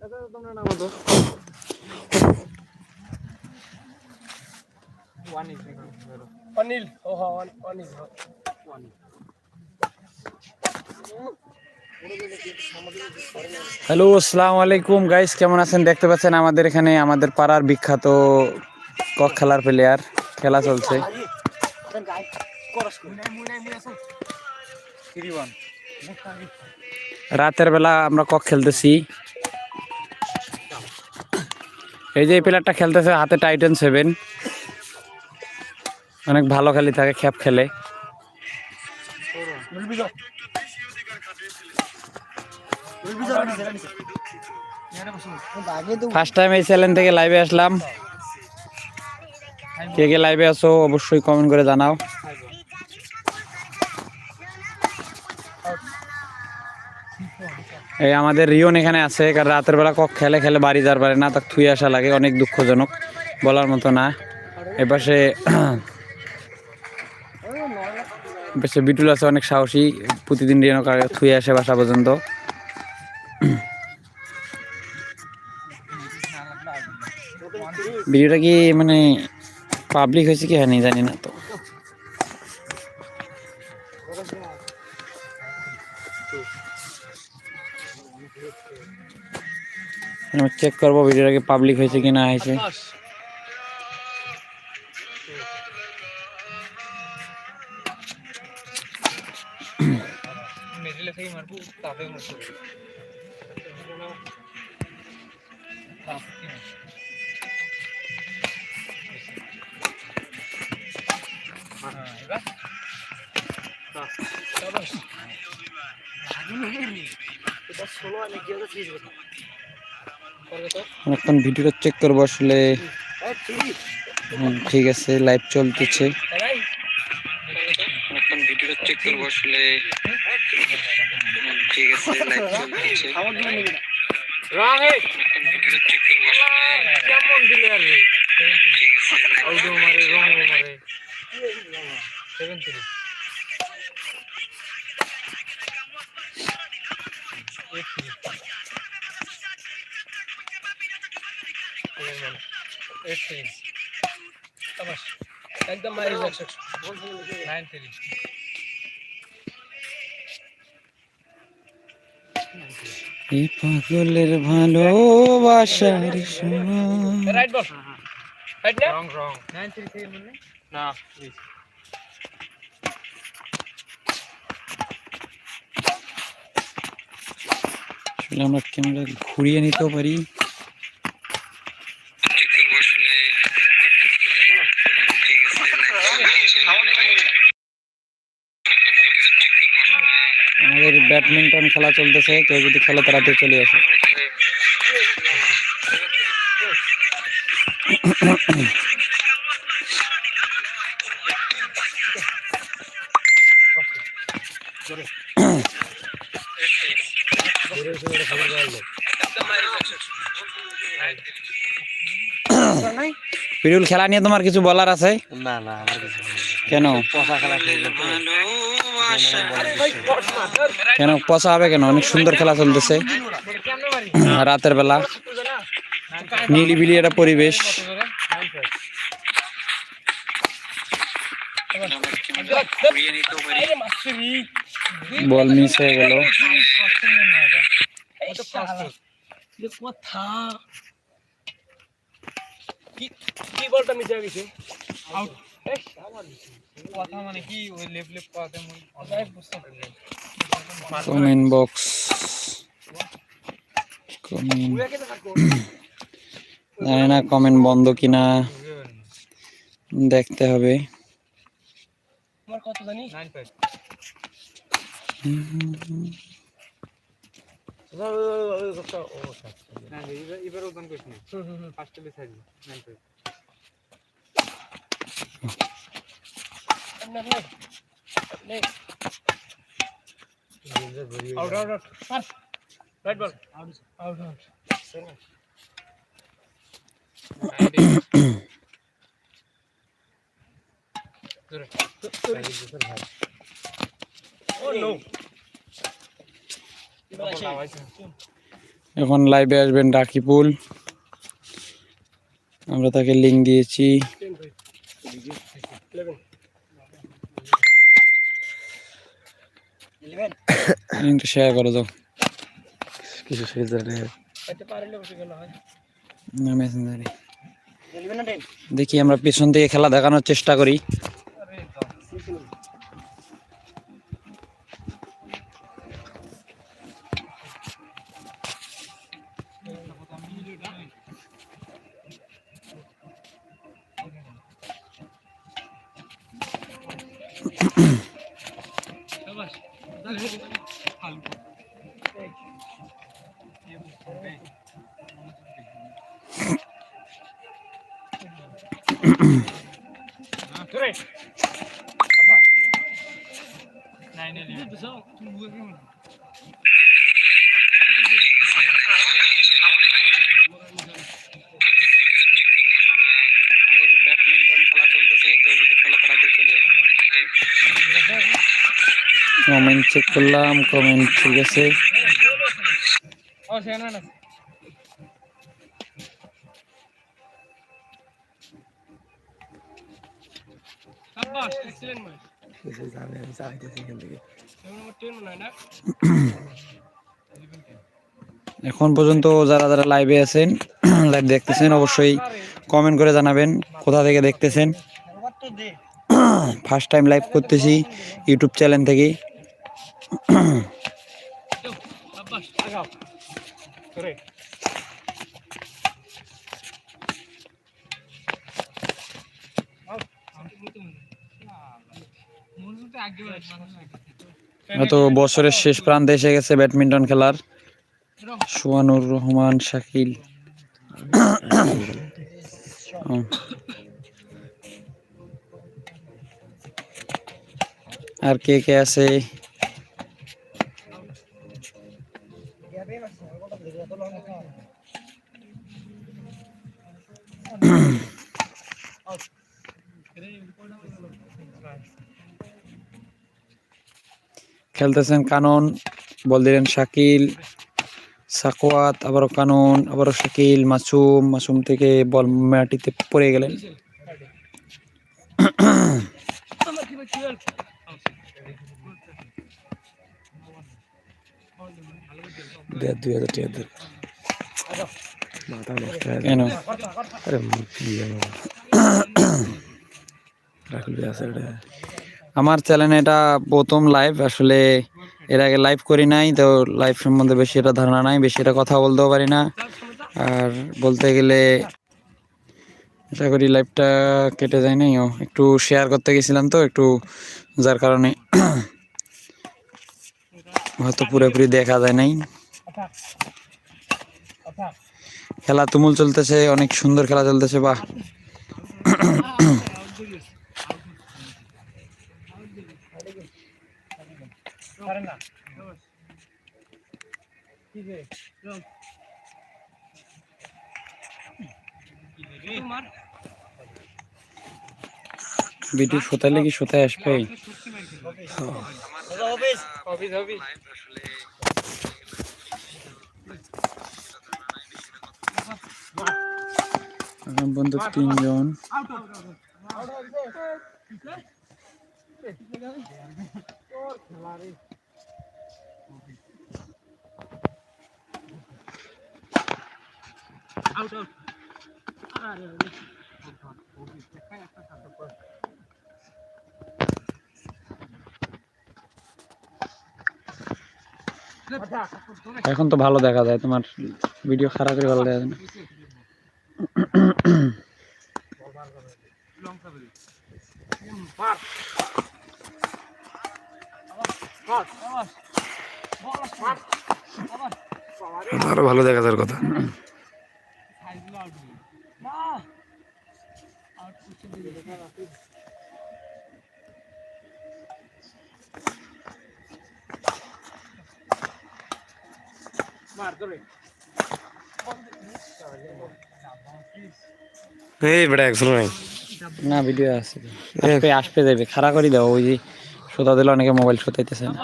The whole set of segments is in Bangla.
হ্যাঁ হ্যাঁ। হ্যালো আসসালামু আলাইকুম গাইস কেমন আছেন? দেখতে পাচ্ছেন আমাদের এখানে আমাদের পাড়ার বিখ্যাত কক খেলার প্লেয়ার খেলা চলছে। রাতের বেলা আমরা কক খেলতেছি। এই যে এই প্লেয়ারটা খেলতেছে, হাতে টাইটেন সেভেন অনেক ভালো খেলি থাকে, খ্যাপ খেলে। ফার্স্ট টাইম এই চ্যানেল থেকে লাইভে আসলাম। কে কে লাইভে আসো অবশ্যই কমেন্ট করে জানাও। এই আমাদের রিয়ন এখানে আছে, কারণ রাতের বেলা কক খেলে খেলে বাড়ি যাওয়ার পারে না, তাকে থুই আসা লাগে, অনেক দুঃখজনক, বলার মতো না। এপাশে এপাশে বিটুল আছে, অনেক সাহসী, প্রতিদিন রিয়ন থুই আসে বাসা পর্যন্ত। ভিডিওটা কি মানে পাবলিক হয়েছে কি? হয়নি জানি না তো। আমি চেক করব ভিডিওটা কি পাবলিক হয়েছে কি না হয়েছে মিডিলে থেকে মারবো এখন ভিডিওটা চেক করব আসলে। ঠিক আছে লাইভ চলতেছে। এখন ভিডিওটা চেক করব আসলে। ঠিক আছে লাইভ চলতেছে। কেমন দিলে আর ঠিক আছে লাইভ আউডো মারে রং মারে seven three eight three eight three সাবাস একদম মাইরিস একশো একশো। নাইন থ্রি এই পাগলের ভালোবাসার সোনা রাইট বল রাইট না রং রং নাইন থ্রি থেকে মানে না আসলে আমরা ক্যামেরা ঘুরিয়ে নিতেও পারি আমাদের ব্যাডমিন্টন খেলা চলতেছে কেউ যদি খেলে তাড়াতাড়ি চলে আসে। পিরুল খেলা নিয়ে তোমার কিছু বলার আছে? না না কেন? খেলা কেন পচা হবে কেন? অনেক সুন্দর খেলা চলতেছে। রাতের বেলা। নিলিবিলি একটা পরিবেশ। বল মিস হয়ে গেল। কথা কি কি বলটা মিশে গেছে? কথা মানে কি ওই লেপ কমেন্ট বক্স জানি না কমেন্ট বন্ধ কিনা। দেখতে হবে। এবার ওজন ফার্স্ট টেলে size nine five out out out pass right ball out out out oh no এখন লাইভে আসবেন রাকিবুল। আমরা তাকে লিঙ্ক দিয়েছি। লিঙ্কটা শেয়ার করে দাও। কিছু শেয়ার এটা পারলে বসে গেল না মেসেঞ্জারে দেখি আমরা পিছন থেকে খেলা দেখানোর চেষ্টা করি। শাবাশ কমেন্ট চেক করলাম কমেন্ট ঠিক আছে। এখন পর্যন্ত যারা যারা লাইভে আছেন লাইভ দেখতেছেন, অবশ্যই কমেন্ট করে জানাবেন কোথা থেকে দেখতেছেন। ফার্স্ট টাইম লাইভ করতেছি ইউটিউব চ্যানেল থেকে। হয়তো বছরের শেষ প্রান্তে এসে গেছে ব্যাডমিন্টন খেলার। সুয়ানুর রহমান, শাকিল। আর কে কে আছে? খেলতেছেন কানন, বল দিলেন শাকিল, সাকোয়াত, আবারও কানন, আবারও শাকিল, মাসুম মাসুম থেকে বল মাটিতে পড়ে গেলেন দুই হাজার টাকা। মাথা নষ্ট হয়ে কেন আরে আমার চ্যানেলে এটা প্রথম লাইভ আসলে এর আগে লাইভ করি নাই তো লাইভ সম্বন্ধে বেশি এটা ধারণা নাই বেশি এটা কথা বলতেও পারি না। আর বলতে গেলে আশা করি লাইভটা কেটে যায় নাই। ও একটু শেয়ার করতে গেছিলাম তো একটু যার কারণে হয়তো পুরোপুরি দেখা যায় নাই। খেলা তুমুল চলতেছে, অনেক সুন্দর খেলা চলতেছে, বাহ। পারে সোতালে কি রে আসবে? ভিডিও শোতালে কি এখন পর্যন্ত তিনজন। এখন তো ভালো দেখা যায়, তোমার ভিডিও খারাপ করে ভালো দেখা যায় না। আরও ভালো দেখা যার কথা। মার ধরে। এই বেটা একশো নাই। না ভিডিও আছে আসবে আসবে যাবে করে দাও ওই যে দিলে অনেকে মোবাইল শোতাইতেছে না।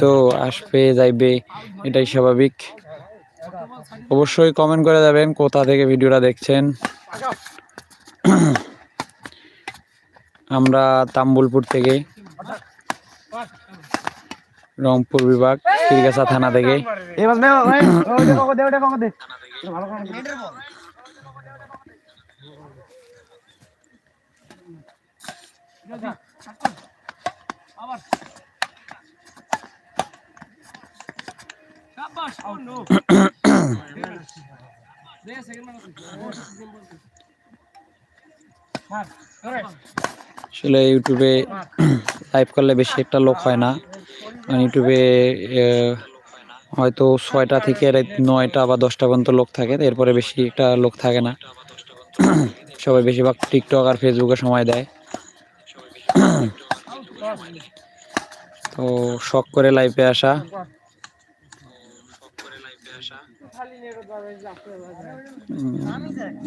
তো আসবে যাইবে এটাই স্বাভাবিক। অবশ্যই কমেন্ট করে যাবেন কোথা থেকে ভিডিওটা দেখছেন। আমরা তাম্বুলপুর থেকে রংপুর বিভাগ তিরগাছা থানা থেকে। আবার আসলে ইউটিউবে লাইভ করলে বেশি একটা লোক হয় না। মানে ইউটিউবে হয়তো ছয়টা থেকে নয়টা বা দশটা পর্যন্ত লোক থাকে, এরপরে বেশি একটা লোক থাকে না। সবাই বেশিরভাগ টিকটক আর ফেসবুকে সময় দেয়। তো শখ করে লাইভে আসা।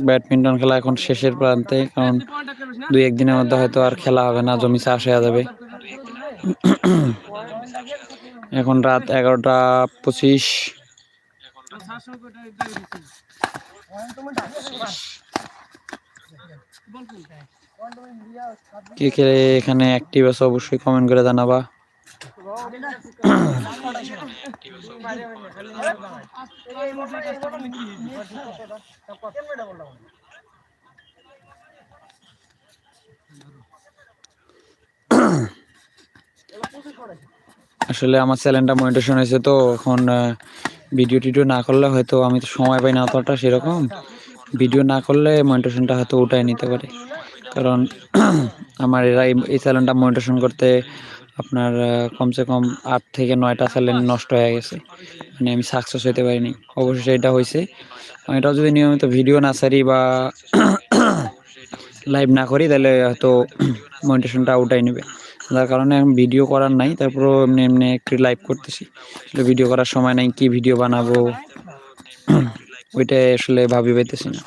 ব্যাডমিন্টন খেলা এখন শেষের প্রান্তে, কারণ দুই একদিনের মধ্যে হয়তো আর খেলা হবে না, জমি চাষ হয়ে যাবে। এখন রাত এগারোটা পঁচিশ। কে কে এখানে অ্যাক্টিভ আছে অবশ্যই কমেন্ট করে জানাবা। আসলে আমার চ্যানেলটা মনিটেশন হয়েছে তো এখন ভিডিও টিডিও না করলে হয়তো আমি তো সময় পাই না অতটা সেরকম। ভিডিও না করলে মনিটেশনটা হয়তো উঠাই নিতে পারে। কারণ আমার এরা এই- এই চ্যানেলটা মনিটেশন করতে আপনার কমসে কম আট থেকে নয়টা চ্যানেল নষ্ট হয়ে গেছে। মানে আমি সাকসেস হতে পারিনি। অবশেষে এটা হয়েছে এটাও যদি নিয়মিত ভিডিও না সারি বা লাইভ না করি, তাহলে হয়তো মনিটেশনটা উঠাই নেবে। যার কারণে আমি ভিডিও করার নাই, তারপরও এমনি এমনি একটু লাইভ করতেছি। আসলে ভিডিও করার সময় নাই, কি ভিডিও বানাবো? ওইটাই আসলে ভাবি পাইতেছি না।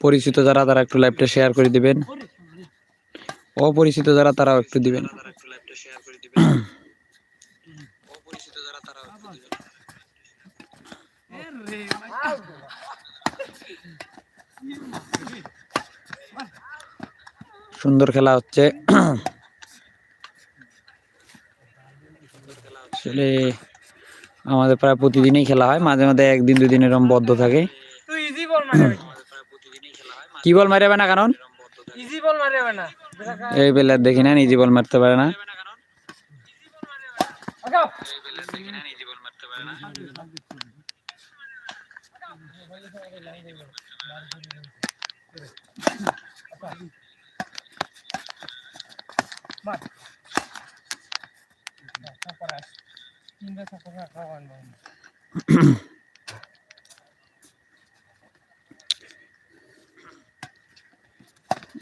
পরিচিত যারা, তারা একটু লাইভটা শেয়ার করে দিবেন। অপরিচিত যারা তারাও একটু দিবেন। সুন্দর খেলা হচ্ছে। আসলে আমাদের প্রায় প্রতিদিনই খেলা হয় মাঝে মাঝে একদিন দুই দিন এরকম বদ্ধ থাকে। কি বল মারবে না কারণ ইজি বল মারবে না। এই বেলার দেখি না নিজে বল মারতে পারে না।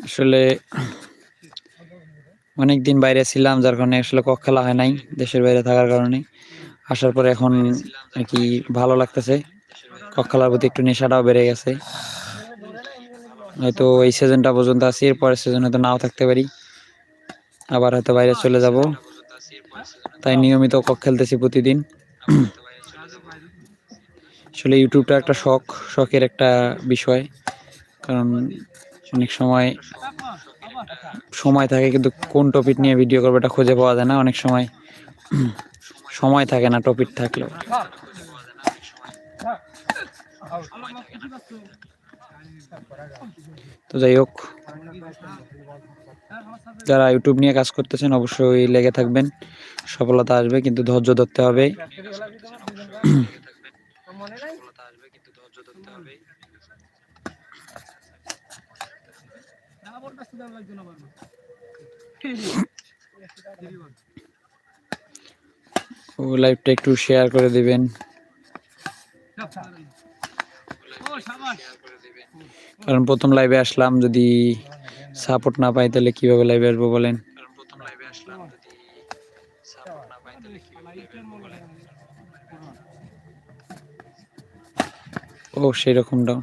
আসলে অনেক দিন বাইরে ছিলাম, যার কারণে আসলে কক খেলা হয় নাই দেশের বাইরে থাকার কারণে। আসার পরে এখন আর কি ভালো লাগতেছে। কক খেলার প্রতি একটু নেশাটাও বেড়ে গেছে। হয়তো এই সিজনটা পর্যন্ত আছি, এরপরের সিজন হয়তো নাও থাকতে পারি। আবার হয়তো বাইরে চলে যাব। তাই নিয়মিত কক খেলতেছি প্রতিদিন। আসলে ইউটিউবটা একটা শখ, শখের একটা বিষয়। কারণ অনেক সময় সময় থাকে, কিন্তু কোন টপিক নিয়ে ভিডিও করব এটা খুঁজে পাওয়া যায় না। অনেক সময় সময় থাকে না টপিক থাকলেও। তো যাই হোক, যারা ইউটিউব নিয়ে কাজ করতেছেন অবশ্যই লেগে থাকবেন। সফলতা আসবে, কিন্তু ধৈর্য ধরতে হবে মনে নাই ডাবল ব্যস্ত দেওয়া লাগবে না বারবার ও লাইভটা একটু শেয়ার করে দিবেন। কারণ প্রথম লাইভে আসলাম, যদি সাপোর্ট না পাই তাহলে কীভাবে লাইভে আসব বলেন? ও, সেই রকম ডাউন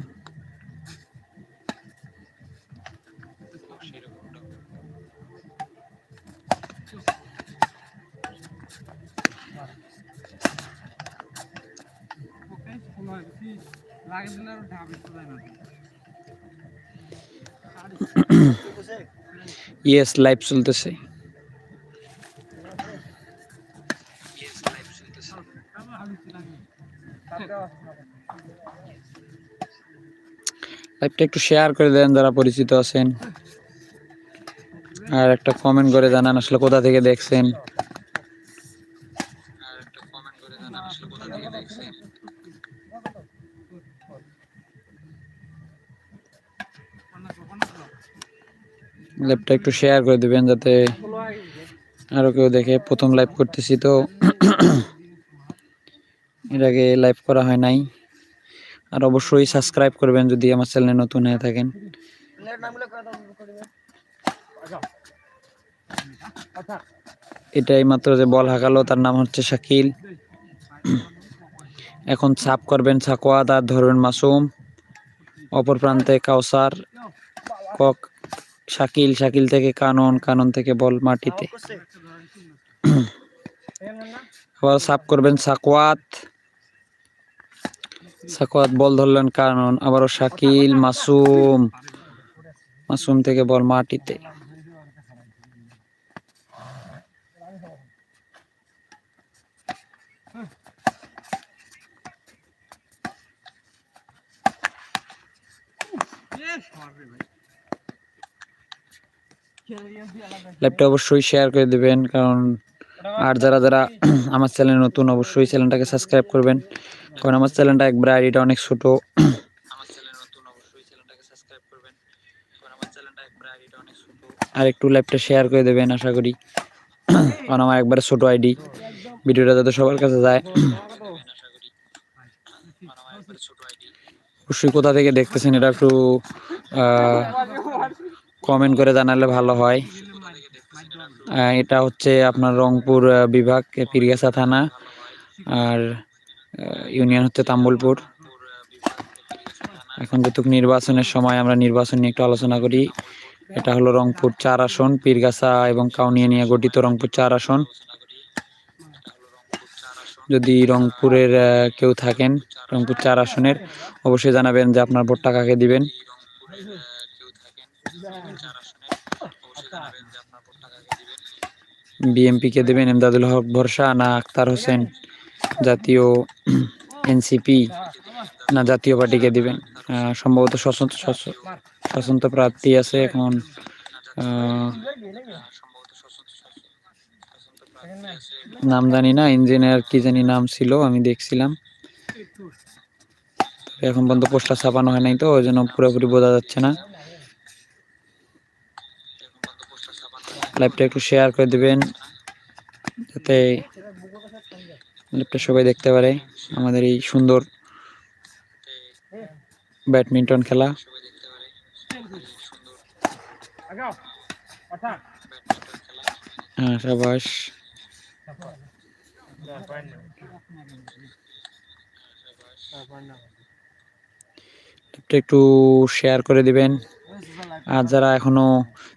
ওকে ফোন হয় কি লাগে দিলে আর ঢাবে তো যায় না ইয়েস লাইভ চলতেছে। লাইভটা একটু শেয়ার করে দেন যারা পরিচিত আছেন। আর একটা কমেন্ট করে জানান আসলে কোথা থেকে দেখছেন। লাইভটা একটু শেয়ার করে দিবেন যাতে আরও কেউ দেখে। প্রথম লাইভ করতেছি তো। এর আগে লাইভ করা হয় নাই। আর অবশ্যই সাবস্ক্রাইব করবেন যদি আমার চ্যানেলে নতুন হয়ে থাকেন। এটাই মাত্র যে বল হাঁকালো, তার নাম হচ্ছে শাকিল। এখন সাপ করবেন সাকোয়াত আর ধরবেন মাসুম। অপর প্রান্তে কাউসার, কক শাকিল শাকিল থেকে কানন কানন থেকে বল মাটিতে। আবার সাপ করবেন সাকওয়াত। সাকওয়াত বল ধরলেন কানন, আবারও শাকিল, মাসুম। মাসুম থেকে বল মাটিতে। লাইভটা অবশ্যই শেয়ার করে দিবেন, কারণ আর যারা যারা আমার চ্যানেল নতুন, অবশ্যই চ্যানেলটাকে সাবস্ক্রাইব করবেন। কারণ আমার চ্যানেলটা একবার আইডিটা অনেক ছোট। আর একটু লাইভটা শেয়ার করে দেবেন, আশা করি। কারণ আমার একবারে ছোট আইডি। ভিডিওটা যাতে সবার কাছে যায়। অবশ্যই কোথা থেকে দেখতেছেন এটা একটু কমেন্ট করে জানালে ভালো হয়। এটা হচ্ছে আপনার রংপুর বিভাগ, পীরগাছা থানা, আর ইউনিয়ন হচ্ছে তাম্বুলপুর। এখন যেহেতু নির্বাচনের সময় আমরা নির্বাচন নিয়ে একটু আলোচনা করি, এটা হলো রংপুর চার আসন, পীরগাছা এবং কাউনিয়া নিয়ে গঠিত রংপুর চার আসন। যদি রংপুরের কেউ থাকেন রংপুর চার আসনের, অবশ্যই জানাবেন যে আপনার ভোটটা কাকে দিবেন। বিএমপি কে দেবেন এমদাদুল হক ভরসা, না আক্তার হোসেন জাতীয় এনসিপি, না জাতীয় পার্টিকে দিবেন। সম্ভবত স্বতন্ত্র প্রার্থী আছে এখন। নাম জানি না, ইঞ্জিনিয়ার কি জানি নাম ছিল, আমি দেখছিলাম। এখন পর্যন্ত পোস্টার ছাপানো হয় নাই তো, ওই জন্য পুরোপুরি বোঝা যাচ্ছে না। লাইভটা একটু শেয়ার করে দিবেন, যাতে লাইভটা সবাই দেখতে পারে আমাদের এই সুন্দর ব্যাডমিন্টন খেলা। হ্যাঁ একটু শেয়ার করে দিবেন। আর যারা এখনও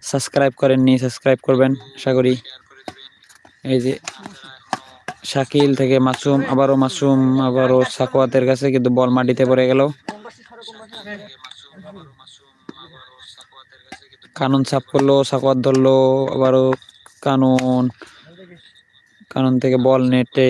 সাবস্ক্রাইব করেননি সাবস্ক্রাইব করবেন, আশা করি। এই যে শাকিল থেকে মাসুম, আবারও মাসুম, আবারও সাকোয়াতের কাছে, কিন্তু বল মাটিতে পড়ে গেল। কানুন সাপ করল সাকোয়াত ধরলো, আবারও কানুন। কানুন থেকে বল নেটে।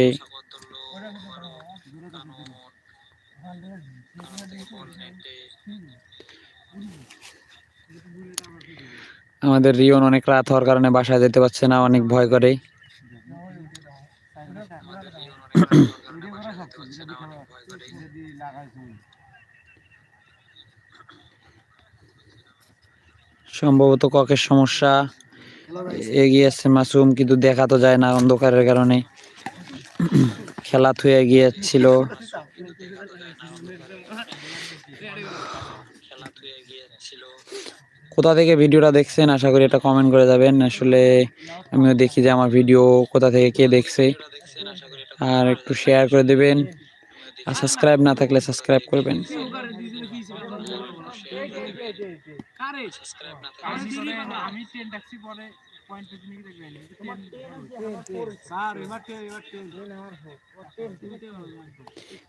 আমাদের রিয়ন অনেক রাত হওয়ার কারণে বাসায় যেতে পারছে না, অনেক ভয় করে। সম্ভবত ককের সমস্যা। এগিয়ে আসছে মাসুম কিন্তু দেখা তো যায় না অন্ধকারের কারণে। খেলা থুয়ে এগিয়ে যাচ্ছিল। কোথা থেকে ভিডিওটা দেখছেন, আশা করি এটা কমেন্ট করে যাবেন। আসলে আমিও দেখি যে আমার ভিডিও কোথা থেকে কে দেখছে। আর একটু শেয়ার করে দেবেন। আর সাবস্ক্রাইব না থাকলে সাবস্ক্রাইব করবেন। কারে? আমি ট্যাক্সি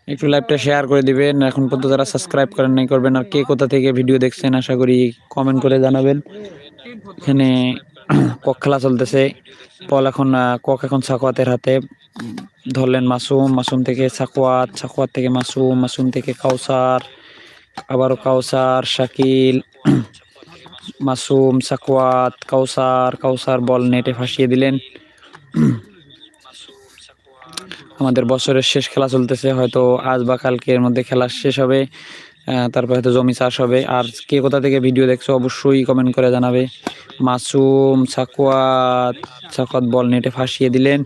একটু লাইভটা শেয়ার করে দিবেন। এখন পর্যন্ত যারা সাবস্ক্রাইব করেন নাই, করবেন আর কে কোথা থেকে ভিডিও দেখছেন, আশা করি কমেন্ট করে জানাবেন। এখানে কক খেলা চলতেছে। পল এখন কক এখন সাকোয়াতের হাতে। ধরলেন মাসুম। মাসুম থেকে সাকোয়াত সাকোয়াত থেকে মাসুম মাসুম থেকে কাউসার, আবারও কাউসার, শাকিল। মাসুম, সাকোয়াত কাউসার কাউসার বল নেটে ফাঁসিয়ে দিলেন। আমাদের বছরের শেষ খেলা চলতেছে, হয়তো আজ বা কালকের মধ্যে খেলা শেষ হবে তারপর হয়তো জমি চাষ হবে। আর কে কোথা থেকে ভিডিও দেখছ অবশ্যই কমেন্ট করে জানাবে। মাসুম, সাকুয়াত সাকুয়াত বল নেটে ফাঁসিয়ে দিলেন।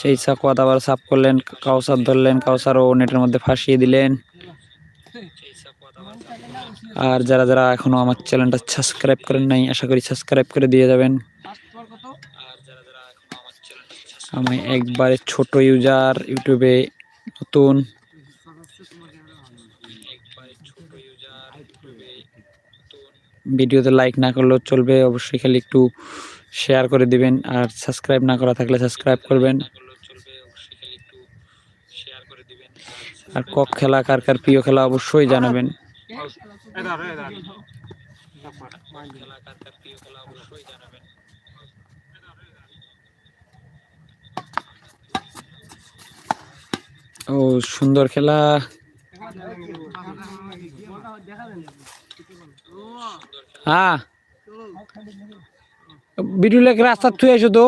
সেই সাকুয়াত আবার সাফ করলেন কাউসার ধরলেন কাউসারও নেটের মধ্যে ফাঁসিয়ে দিলেন। আর যারা যারা এখনও আমার চ্যানেলটা সাবস্ক্রাইব করেন নাই, আশা করি সাবস্ক্রাইব করে দিয়ে যাবেন। আমি একবারে ছোট ইউজার ইউটিউবে নতুন। ভিডিওতে লাইক না করলেও চলবে, অবশ্যই খালি একটু শেয়ার করে দিবেন। আর সাবস্ক্রাইব না করা থাকলে সাবস্ক্রাইব করবেন। আর কক খেলা, কার কার প্রিয় খেলা অবশ্যই জানাবেন। এ ধর ও সুন্দর খেলা। হ্যাঁ ভিডিও লেখ রাস্তা থুয়ে এসো তো।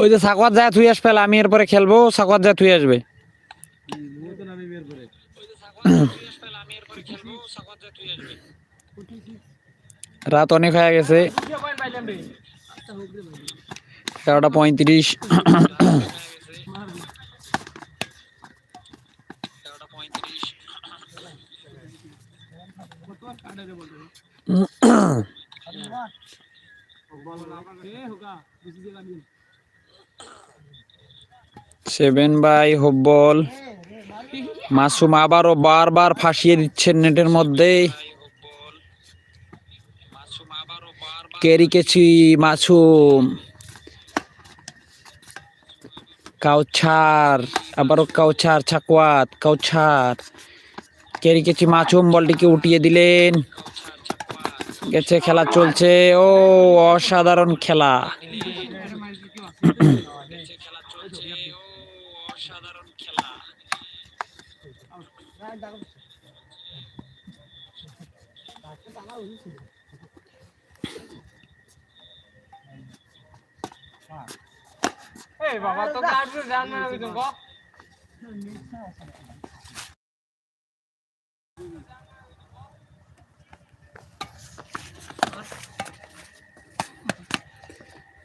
ওই যে সাকওয়াত যায় থুই আসবে আমি এরপরে খেলব সাকওয়াত যায় থুই আসবে। রাত অনেক হয়ে গেছে। এগারোটা পঁয়ত্রিশ। সেভেন বাই হব্বল মাসুম আবারও বারবার ফাঁসিয়ে দিচ্ছেন নেটের মধ্যে কেরিকেছি মাসুম। কাউছার, আবারও কাউছার, ছাকুয়াত, কাউছার। কেরিকেছি মাসুম বলটিকে উঠিয়ে দিলেন। গেছে, খেলা চলছে। ও, অসাধারণ খেলা।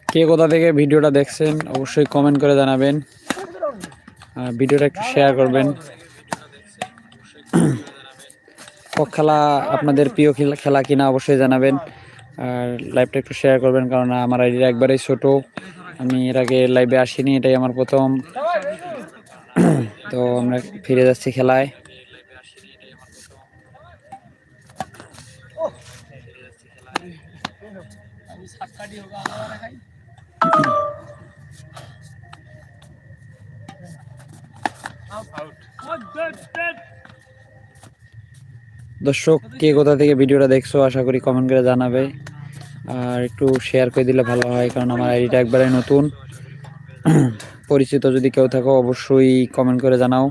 কে কোথা থেকে ভিডিওটা দেখছেন, অবশ্যই কমেন্ট করে জানাবেন। আর ভিডিওটা একটু শেয়ার করবেন। কক খেলা আপনাদের প্রিয় খেলা খেলা কিনা অবশ্যই জানাবেন। আর লাইভটা একটু শেয়ার করবেন কারণ আমার আইডিটা একবারেই ছোট। আমি এর আগে লাইভে আসিনি, এটাই আমার প্রথম। তো আমরা ফিরে যাচ্ছি খেলায়। দর্শক, কে কোথা থেকে ভিডিওটা দেখছ, আশা করি কমেন্ট করে জানাবে। আর একটু শেয়ার করে দিলে ভালো হয় কারণ আমার আইডিটা একবারে নতুন। পরিচিত যদি কেউ থাকো অবশ্যই কমেন্ট করে জানাও।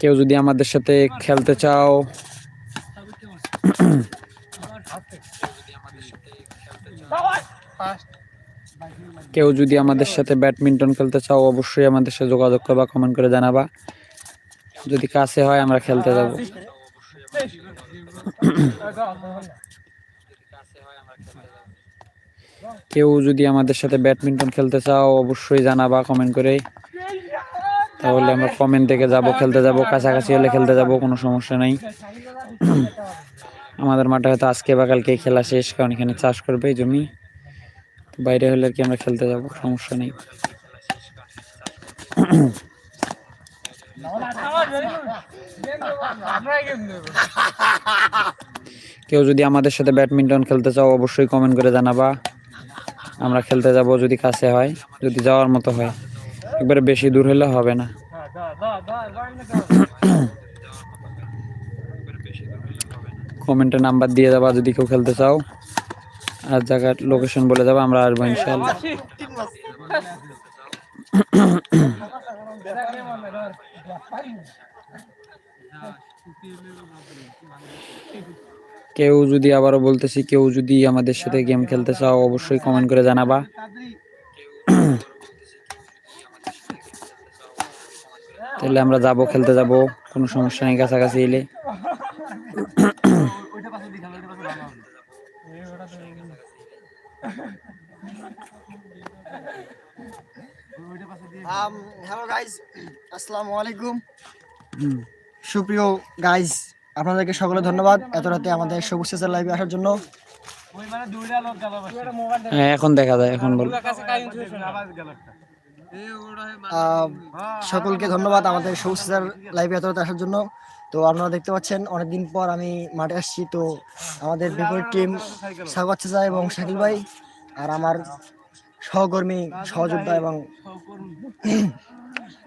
কেউ যদি আমাদের সাথে খেলতে চাও কেউ যদি আমাদের সাথে ব্যাডমিন্টন খেলতে চাও, অবশ্যই আমাদের সাথে যোগাযোগ করবা কমেন্ট করে জানাবা। যদি কাছে হয়, আমরা খেলতে যাব। কেউ যদি আমাদের সাথে ব্যাডমিন্টন খেলতে চাও, অবশ্যই জানাবা কমেন্ট করে তাহলে আমরা কমেন্ট থেকে যাব, খেলতে যাব। কাছাকাছি হলে খেলতে যাব, কোনো সমস্যা নাই। আমাদের মাঠে হয়তো আজকে বা কালকে খেলা শেষ, কারণ এখানে চাষ করবে জমি। বাইরে হলে আর কি আমরা খেলতে যাব, সমস্যা নেই। কেউ যদি আমাদের সাথে ব্যাডমিন্টন খেলতে চাও, অবশ্যই কমেন্ট করে জানাবা। আমরা খেলতে যাব যদি কাছে হয়, যদি যাওয়ার মতো হয়। একবারে বেশি দূর হলে হবে না। কমেন্টে নাম্বার দিয়ে যাবা যদি কেউ খেলতে চাও। আর জায়গার লোকেশন বলে যাবা, আমরা আসব ইনশাল্লাহ কেউ যদি আবারও বলতেছি, কেউ যদি আমাদের সাথে গেম খেলতে চাও, অবশ্যই কমেন্ট করে জানাবা। তাহলে আমরা যাব, খেলতে যাব, কোনো সমস্যা নেই, কাছাকাছি এলে। হ্যালো গাইজ আসসালামু আলাইকুম সুপ্রিয় গাইজ আপনাদেরকে সকলে ধন্যবাদ এত রাতে আমাদের সবুজ সেচার লাইভে আসার জন্য। মানে হ্যাঁ এখন দেখা যায় এখন বল। সকলকে ধন্যবাদ আমাদের সবুজ সেচার লাইভে এত রাতে আসার জন্য। তো আপনারা দেখতে পাচ্ছেন, অনেকদিন পর আমি মাঠে আসছি। তো আমাদের বিপরীত টিম সাগর চেচা এবং শাকিল ভাই আর আমার সহকর্মী, সহযোদ্ধা এবং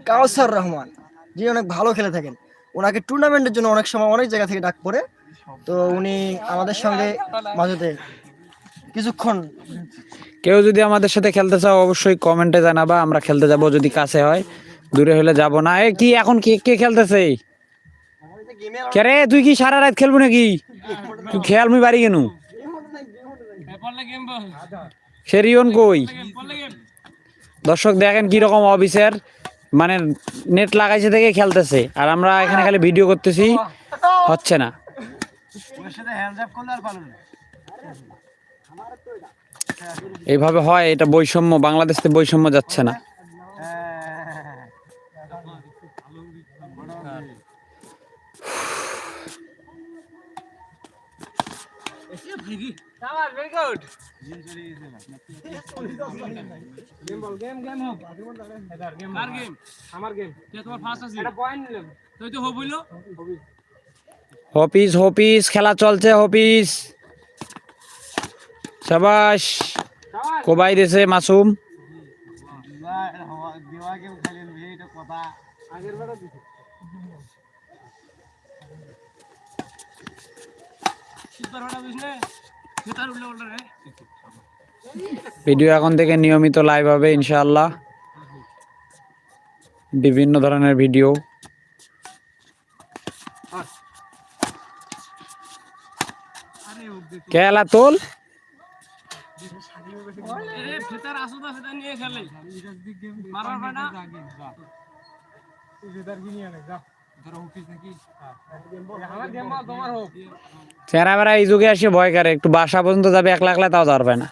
কাউসার রহমান, যিনি অনেক ভালো খেলে থাকেন। ওনাকে টুর্নামেন্টের জন্য অনেক সময় অনেক জায়গা থেকে ডাক পড়ে। তো উনি আমাদের সঙ্গে মাঝেতে কিছুক্ষণ কেউ যদি আমাদের সাথে খেলতে চাও, অবশ্যই কমেন্টে জানাবা। আমরা খেলতে যাব যদি কাছে হয়। দূরে হলে যাব না। এ, কি এখন কে কে খেলতেছে? কে রে তুই কি সারা রাত খেলব নাকি? তুই খেয়াল মুই বাড়ি কেন? পড়লে গেম বল সে রিয়ন কই? দর্শক, দেখেন কি রকম অফিসের মানে নেট লাগাইছে থেকে খেলতেছে। আর আমরা এখানে খালি ভিডিও করতেছি, হচ্ছে না। এইভাবে হয়, এটা বৈষম্য, বাংলাদেশ বৈষম্য যাচ্ছে না। সাবাস very good game ball game game হোক। এদার গেম কার গেম? আমার গেম। কে তোমার ফার্স্ট আছে। এটা পয়েন্ট নিলাম তুই তো হবইল হপিস হপিস খেলা চলছে হপিস। সাবাস। কোবাই দিছে মাসুম। দেওয়া গেম খেলেন এটা কথা। আগের বেলা দিছে। ভিডিও এখন থেকে নিয়মিত লাইভ হবে ইনশাআল্লাহ। বিভিন্ন ধরনের ভিডিও খেলা তোল? মারার চেহারা বেড়া এই যুগে আসে ভয় করে একটু বাসা পর্যন্ত যাবে একলা একলা তাও যাওয়ার পায় না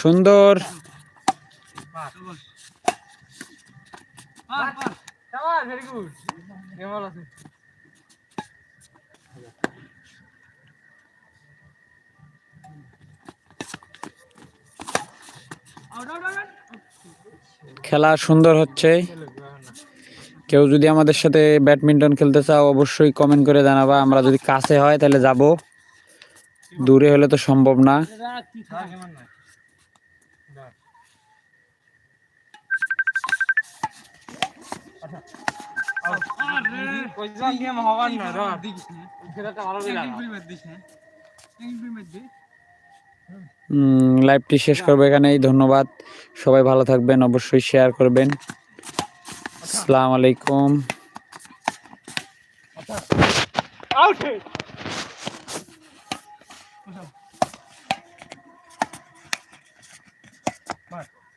সুন্দর। ভেরি গুড আছে। খেলা সুন্দর হচ্ছে। কেউ যদি আমাদের সাথে ব্যাডমিন্টন খেলতে চাও অবশ্যই কমেন্ট করে জানাবা। আমরা যদি কাছে হয় তাহলে যাব। দূরে হলে তো সম্ভব না। লাইভটি শেষ করব এখানেই। ধন্যবাদ। সবাই ভালো থাকবেন অবশ্যই শেয়ার করবেন। আসসালামু আলাইকুম।